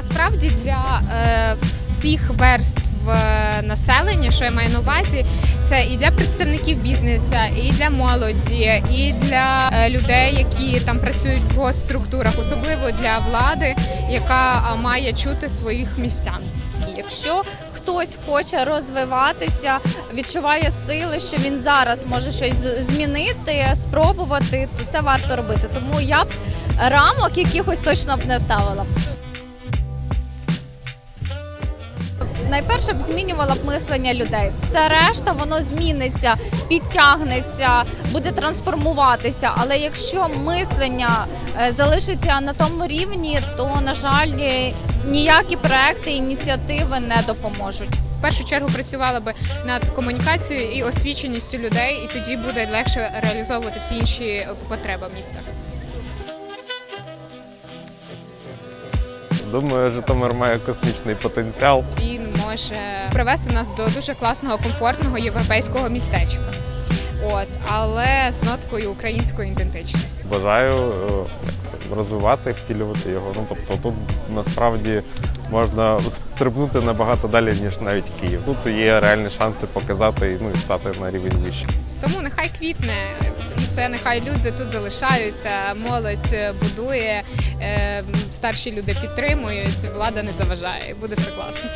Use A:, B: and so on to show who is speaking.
A: насправді для е, всіх верств е, населення, що я маю на увазі, це і для представників бізнесу, і для молоді, і для е, людей, які там працюють в госструктурах, особливо для влади, яка має чути своїх містян.
B: Якщо хтось хоче розвиватися, відчуває сили, що він зараз може щось змінити, спробувати, то це варто робити. Тому я б рамок якихось точно б не ставила. Найперше б змінювала б мислення людей. Все решта воно зміниться, підтягнеться, буде трансформуватися. Але якщо мислення е, залишиться на тому рівні, то на жаль е, ніякі проекти, ініціативи не допоможуть.
A: В першу чергу працювала би над комунікацією і освіченістю людей, і тоді буде легше реалізовувати всі інші потреби міста.
C: Думаю, Житомир має космічний потенціал.
A: Він може привести нас до дуже класного, комфортного європейського містечка. От, але з ноткою української ідентичності.
C: Бажаю е, розвивати, втілювати його. Ну тобто тут насправді можна стрибнути набагато далі, ніж навіть Київ. Тут є реальні шанси показати ну, і стати на рівень вище.
A: Тому нехай квітне і все, нехай люди тут залишаються, молодь будує, е, старші люди підтримують, влада не заважає, буде все класно.